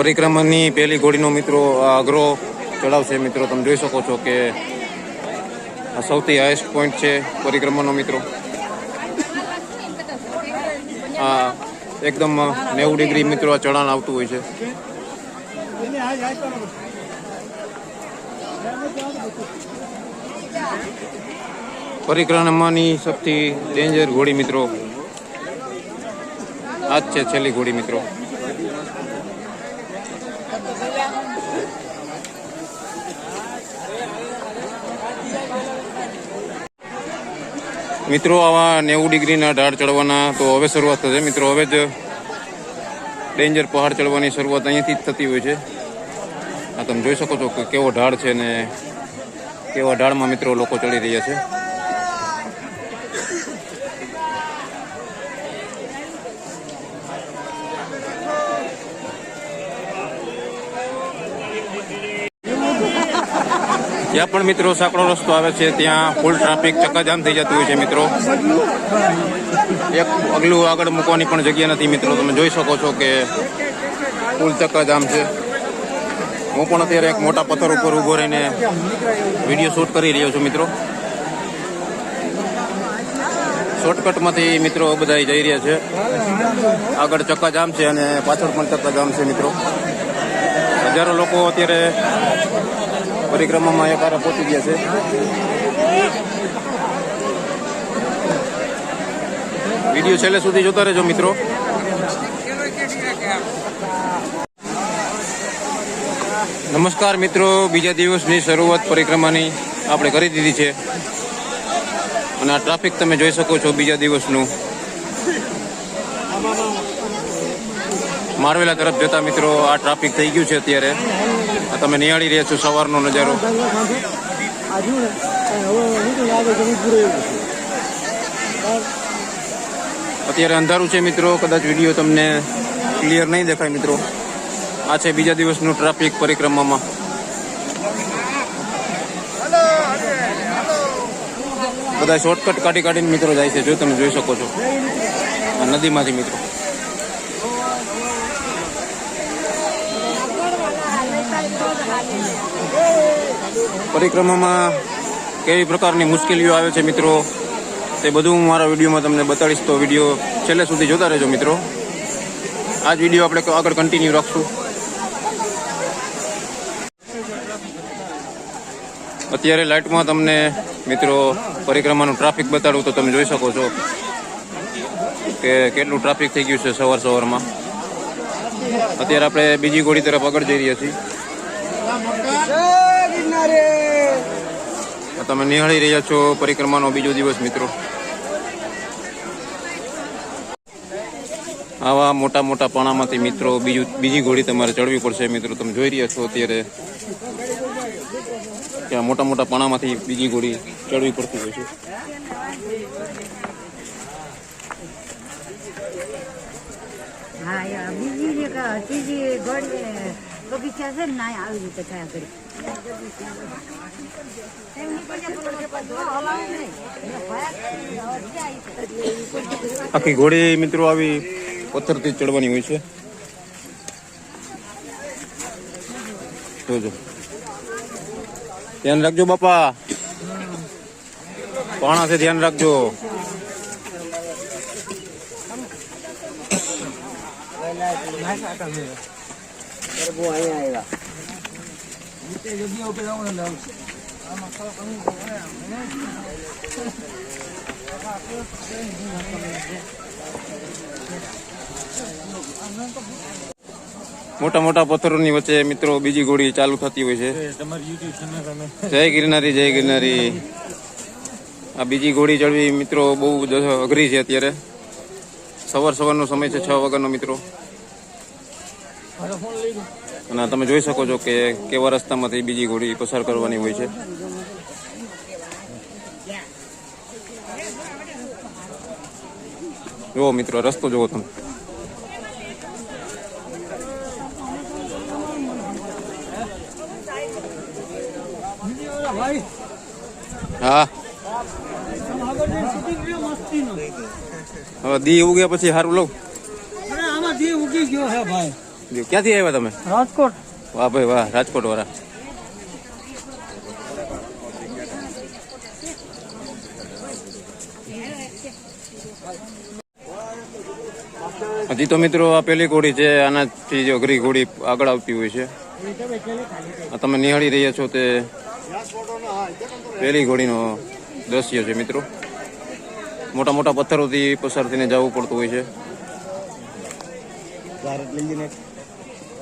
પરિક્રમાની પહેલી ઘોડીનો મિત્રો અઘરો ચડાવશે. મિત્રો, તમે જોઈ શકો છો કે આ સૌથી હાઈએસ્ટ પોઈન્ટ છે પરિક્રમાનો મિત્રો. આ એકદમ નેવું ડિગ્રી મિત્રો આ ચઢાણ આવતું હોય છે. પરિક્રમાની સૌથી ડેન્જર ઘોડી મિત્રો. આ જ છે છેલ્લી ઘોડી મિત્રો. મિત્રો, આવા નેવું ડિગ્રીના ઢાળ ચડવાના તો હવે શરૂઆત થશે. મિત્રો, હવે જ ડેન્જર પહાડ ચડવાની શરૂઆત અહીંયાથી જ થતી હોય છે. આ તમે જોઈ શકો છો કે કેવો ઢાળ છે ને કેવા ઢાળમાં મિત્રો લોકો ચડી રહ્યા છે. જ્યાં પણ મિત્રો સાંકડો રસ્તો આવે છે, ત્યાં ફૂલ ટ્રાફિક ચક્કાજામ થઈ જતું હોય છે મિત્રો. એક પગલું આગળ મૂકવાની પણ જગ્યા નથી મિત્રો. તમે જોઈ શકો છો કે ફૂલ ચક્કાજામ છે. હું પણ અત્યારે એક મોટા પથ્થર ઉપર ઊભો રહીને વીડિયો શૂટ કરી રહ્યો છું મિત્રો. શોર્ટકટમાંથી મિત્રો બધા જઈ રહ્યા છે. આગળ ચક્કાજામ છે અને પાછળ પણ ચક્કાજામ છે મિત્રો. હજારો લોકો અત્યારે પરિક્રમામાં એક પહોંચી ગયા છે. વીડિયો છેલ્લે સુધી જોતા રહેજો, મિત્રો. નમસ્કાર, મિત્રો. બીજા દિવસની શરૂઆત પરિક્રમાની આપણે કરી દીધી છે. અને આ ટ્રાફિક તમે જોઈ શકો છો બીજા દિવસનું. મારવેલા તરફ જતા મિત્રો આ ટ્રાફિક થઈ ગયું છે અત્યારે. તમે નિહાળી રહ્યા છો સવારનો નજારો. અત્યારે અંધારું છે મિત્રો. કદાચ વીડિયો તમને ક્લિયર નહીં દેખાય મિત્રો. આ છે બીજા દિવસનું ટ્રાફિક પરિક્રમામાં. બધા શોર્ટકટ કાઢી કાઢીને મિત્રો જાય છે. જો તમે જોઈ શકો છો. આ નદીમાંથી મિત્રો. પરિક્રમામાં કેવી પ્રકારની મુશ્કેલીઓ આવે છે મિત્રો, તે બધું હું મારા વિડીયોમાં તમને બતાડીશ. તો વીડિયો છેલ્લે સુધી જોતા રહેજો મિત્રો. આ જ વીડિયો આપણે આગળ કન્ટિન્યુ રાખશું. અત્યારે લાઇટમાં તમને મિત્રો પરિક્રમાનું ટ્રાફિક બતાડું તો તમે જોઈ શકો છો કે કેટલું ટ્રાફિક થઈ ગયું છે સવાર સવારમાં. અત્યારે આપણે બીજી ગોળી તરફ આગળ જઈ રહ્યા છીએ. તમે નિહાળી રહ્યા છો પરિક્રમાનો બીજો દિવસ મિત્રો. આવા મોટા મોટા પાણામાંથી મિત્રો બીજું બીજી ઘોડી તમારે ચડવી પડશે મિત્રો. તમે જોઈ રહ્યા છો અત્યારે ત્યાં મોટા મોટા પાણામાંથી બીજી ઘોડી ચડવી પડતી હોય છે. હા બીજી જે ક- ત્રીજી ગોળ બગીચા છે ના આવી રીતે થયા કરી આખી ઘોડી મિત્રો આવી પથ્થરથી ચડવાની હોય છે. જોજો. ધ્યાન રાખજો બાપા. પાણાથી ધ્યાન રાખજો. મોટા મોટા પથ્થરોની વચ્ચે મિત્રો બીજી ગોળી ચાલુ થતી હોય છે. જય ગિરનારી જય ગિરનારી. આ બીજી ગોળી ચડવી મિત્રો બહુ જ અઘરી છે અત્યારે. સવાર સવારનો સમય છે છ વાગ્યાનો મિત્રો. અને તમે જોઈ શકો છો કે કેવા રસ્તામાંથી બીજી ઘોડી પસાર કરવાની હોય છે. જુઓ મિત્રો રસ્તો જુઓ તમે. હા. હવે દી ઉગ્યા પછી સારું લઉં આમાં દી ઉગી ગયો હે ભાઈ. ક્યાંથી આવ્યા તમે? રાજકોટ. વાહ ભાઈ વાહ રાજકોટ વાળા. હજી તો મિત્રો આ પેલી ઘોડી છે આનાથી જો અઘરી ઘોડી આગળ આવતી હોય છે. આ તમે નિહાળી રહ્યા છો તે પેલી ઘોડીનો દ્રશ્ય છે મિત્રો. મોટા મોટા પથ્થરોથી પસાર થઈને જવું પડતું હોય છે.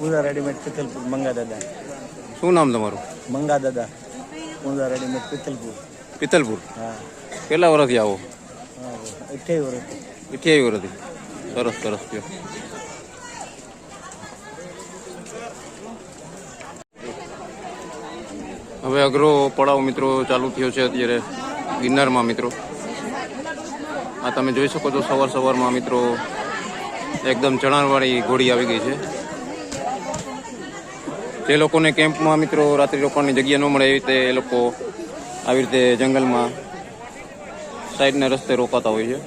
લીલીને રેડીમેડ પિથલપુર મંગા દાદા. શું નામ તમારું? મંગા દાદા. પૂજા રેડીમેડ પિથલપુર. પિત્તલપુર હા. કેટલા વર્ષથી આવો? અઠ્યાવી અઠ્યાવીસ વર્ષ અઠ્યાવીસ વર્ષથી. સરસ સરસ થયો હવે અઘરો પડાવ મિત્રો ચાલુ થયો છે અત્યારે ગિરનારમાં મિત્રો. આ તમે જોઈ શકો છો સવાર સવારમાં મિત્રો એકદમ ચણાણવાળી ઘોડી આવી ગઈ છે. જે લોકોને કેમ્પમાં મિત્રો રાત્રિ રોકાણની જગ્યા ન મળે એવી રીતે એ લોકો આવી રીતે જંગલમાં સાઈડના રસ્તે રોકાતા હોય છે.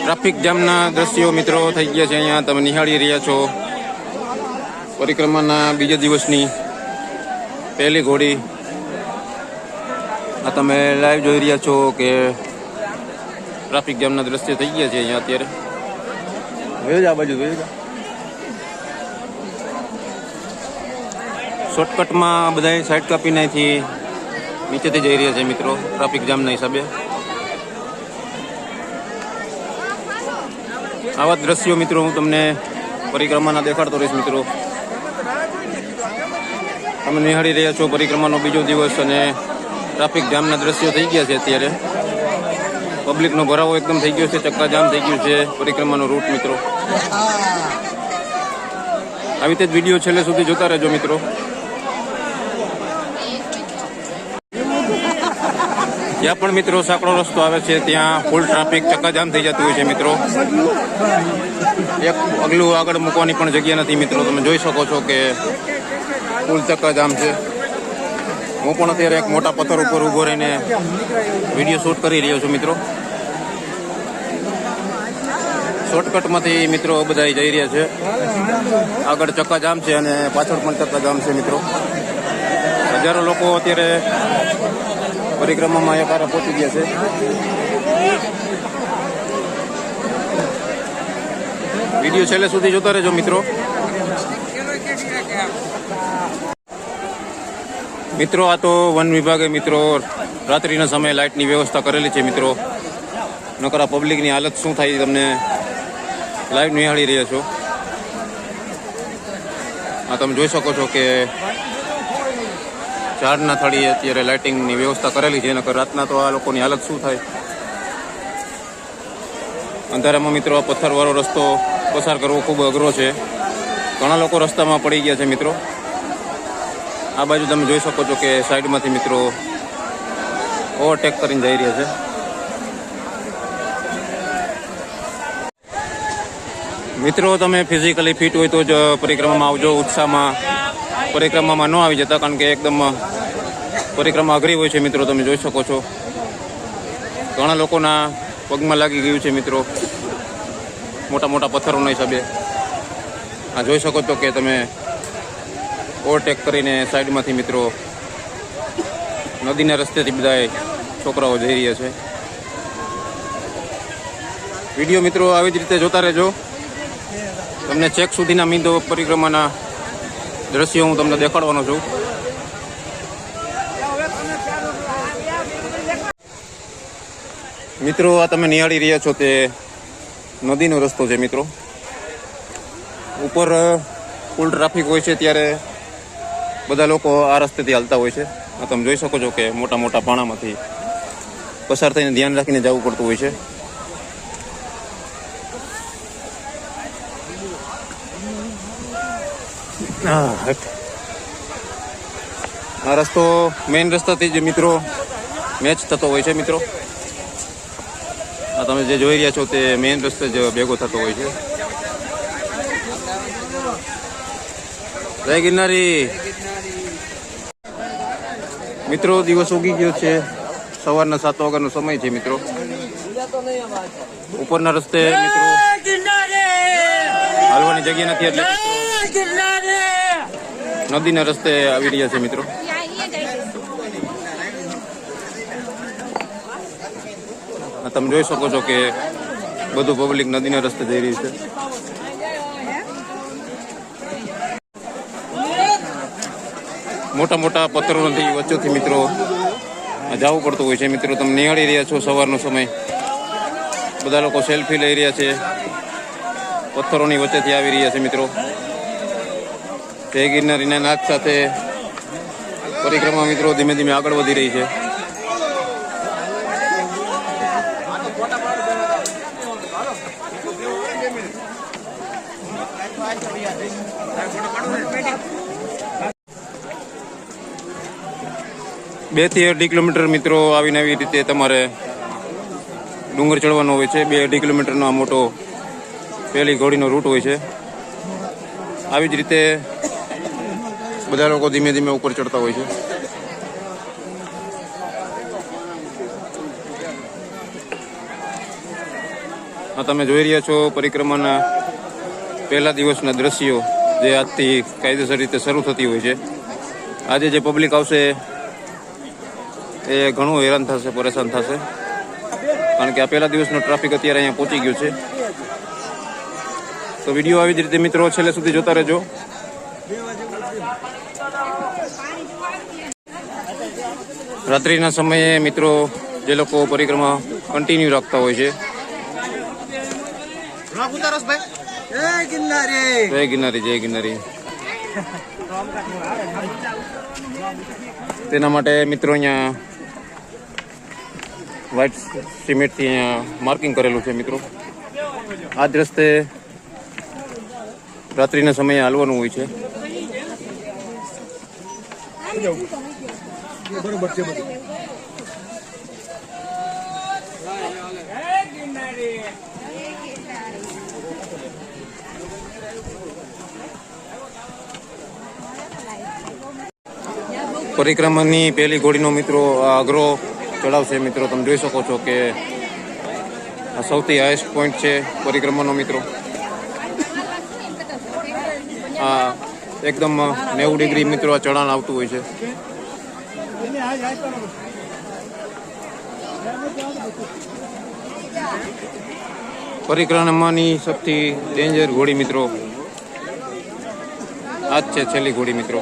ટ્રાફિક જામના દ્રશ્યો મિત્રો થઈ ગયા છે અહીંયા. તમે નિહાળી રહ્યા છો પરિક્રમાના બીજા દિવસની પહેલી ઘોડી. આ તમે લાઈવ જોઈ રહ્યા છો કે ટ્રાફિક જામના દ્રશ્ય થઈ ગયા છે અહીંયા અત્યારે. જોઈ જા આ બાજુ જોઈ શોર્ટકટમાં બધા સાઈડ કાપીને અહીંથી નીચેથી જઈ રહ્યા છે મિત્રો ટ્રાફિક જામના હિસાબે. આવા દ્રશ્યો મિત્રો હું તમને પરિક્રમાના દેખાડતો રહીશ મિત્રો. તમે નિહાળી રહ્યા છો પરિક્રમાનો બીજો દિવસ અને ટ્રાફિક જામના દ્રશ્યો થઈ ગયા છે અત્યારે. પબ્લિકનો ભરાવો એકદમ થઈ ગયો છે ચક્કા જામ થઈ ગયું છે, પરિક્રમાનો રૂટ મિત્રો. આવી રીતે જ વીડિયો છેલ્લે સુધી જોતા રહેજો મિત્રો. જ્યાં પણ મિત્રો સાંકડો રસ્તો આવે છે, ત્યાં ફૂલ ટ્રાફિક ચક્કાજામ થઈ જતું હોય છે મિત્રો. એક પગલું આગળ મૂકવાની પણ જગ્યા નથી મિત્રો. તમે જોઈ શકો છો કે ફૂલ ચક્કાજામ છે. હું પણ અત્યારે એક મોટા પથ્થર ઉપર ઊભો રહીને વીડિયો શૂટ કરી રહ્યો છું મિત્રો. શોર્ટકટમાંથી મિત્રો બધા જઈ રહ્યા છે. આગળ ચક્કાજામ છે અને પાછળ પણ ચક્કાજામ છે મિત્રો. હજારો લોકો અત્યારે પરિક્રમામાં એકારા પહોંચી ગયા છે. વીડિયો છેલ્લે સુધી જોતા રહેજો મિત્રો. મિત્રો, આ તો વન વિભાગે મિત્રો રાત્રિના સમયે લાઇટની વ્યવસ્થા કરેલી છે મિત્રો. નકરા પબ્લિકની હાલત શું થાય તમને લાઈવ નિહાળી રહ્યા છો. આ તમે જોઈ શકો છો કે ઝાડના થળીએ અત્યારે લાઇટિંગની વ્યવસ્થા કરેલી છે. નકર રાતના તો આ લોકોની હાલત શું થાય? અંધારામાં મિત્રો, આ પથ્થરવાળો રસ્તો પસાર કરવો ખૂબ અઘરો છે. ઘણા લોકો રસ્તામાં પડી ગયા છે મિત્રો. આ બાજુ તમે જોઈ શકો છો કે સાઈડમાંથી મિત્રો ઓવરટેક કરીને જઈ રહ્યા છે. મિત્રો, તમે ફિઝિકલી ફિટ હોય તો જ પરિક્રમામાં આવજો. ઉત્સાહમાં પરિક્રમામાં ન આવી જતા, કારણ કે એકદમ પરિક્રમા અઘરી હોય છે મિત્રો, તમે જોઈ શકો છો. ઘણા લોકોના પગમાં લાગી ગયું છે મિત્રો. મોટા મોટા પથ્થરોના હિસાબે. આ જોઈ શકો છો કે તમે ઓવરટેક કરીને સાઈડમાંથી મિત્રો, નદીના રસ્તેથી બધા છોકરાઓ જઈ રહ્યા છે. વીડિયો મિત્રો, આવી જ રીતે જોતા રહેજો. તમને ચેક સુધીના મિંદો પરિક્રમાના દ્રશ્યો હું તમને દેખાડવાનો છું. મિત્રો, આ તમે નિહાળી રહ્યા છો તે નદીનો રસ્તો છે, મિત્રો. ઉપર ફૂલ ટ્રાફિક હોય છે ત્યારે બધા લોકો આ રસ્તેથી હાલતા હોય છે. આ તમે જોઈ શકો છો કે મોટા મોટા પાણામાંથી પસાર થઈને ધ્યાન રાખીને જવું પડતું હોય છે હા, હટ. આ રસ્તો મેઇન રસ્તાથી જ મિત્રો મેચ થતો હોય છે મિત્રો. આ તમે જે જોઈ રહ્યા છો તે મેઇન રસ્તે જ ભેગો થતો હોય છે. જય ગિરનારી. મિત્રો દિવસ ઉગી ગયો છે. સવારના સાત વાગ્યાનો સમય છે મિત્રો. ઉપરના રસ્તે મિત્રો. હાલવાની જગ્યા નથી એટલે નદીના રસ્તે આવી રહ્યા છે મિત્રો. તમે જોઈ શકો છો કે બધું પબ્લિક નદીના રસ્તે જઈ રહ્યું છે. મોટા મોટા પથ્થરો નથી વચ્ચેથી મિત્રો જવું પડતું હોય છે. મિત્રો, તમે નિહાળી રહ્યા છો સવારનો સમય. બધા લોકો સેલ્ફી લઈ રહ્યા છે. પથ્થરોની વચ્ચેથી આવી રહ્યા છે મિત્રો. જય ગિરનારીના નાથ સાથે પરિક્રમા મિત્રો ધીમે ધીમે આગળ વધી રહી છે. બેથી અઢી કિલોમીટર મિત્રો આવીને આવી રીતે તમારે ડુંગર ચડવાનો હોય છે. બે અઢી કિલોમીટરનો આ મોટો પહેલી ઘોડીનો રૂટ હોય છે. આવી જ રીતે બધા લોકો ધીમે ધીમે ઉપર ચડતા હોય છે. આ તમે જોઈ રહ્યા છો પરિક્રમાના પહેલા દિવસના દ્રશ્યો જે આજથી કાયદેસર રીતે શરૂ થતી હોય છે. આજે જે પબ્લિક આવશે એ ઘણું હેરાન થશે, પરેશાન થશે. કારણ કે આ પહેલા દિવસનો ટ્રાફિક અત્યારે અહીંયા પહોંચી ગયો છે. તો વીડિયો આવી જ રીતે મિત્રો છેલ્લે સુધી જોતા રહેજો. રાત્રિના સમયે મિત્રો જે લોકો પરિક્રમા કન્ટિન્યુ રાખતા હોય છે. જય ગિરનારી. જય ગિરનારી તેના માટે મિત્રો અહીંયા વ્હાઇટ સિમેન્ટથી અહીંયા માર્કિંગ કરેલું છે મિત્રો. આ જ રસ્તે રાત્રિના સમયે હાલવાનું હોય છે. પરિક્રમાની પહેલી ઘોડીનો મિત્રો અઘરો ચડાવ છે મિત્રો, તમે જોઈ શકો છો કે આ સૌથી હાઈએસ્ટ પોઈન્ટ છે પરિક્રમાનો મિત્રો. એકદમ નેવું ડિગ્રી મિત્રો આ ચઢાણ આવતું હોય છે. પરિક્રમાની સૌથી ડેન્જર ઘોડી મિત્રો. આજ છે છેલ્લી ઘોડી મિત્રો.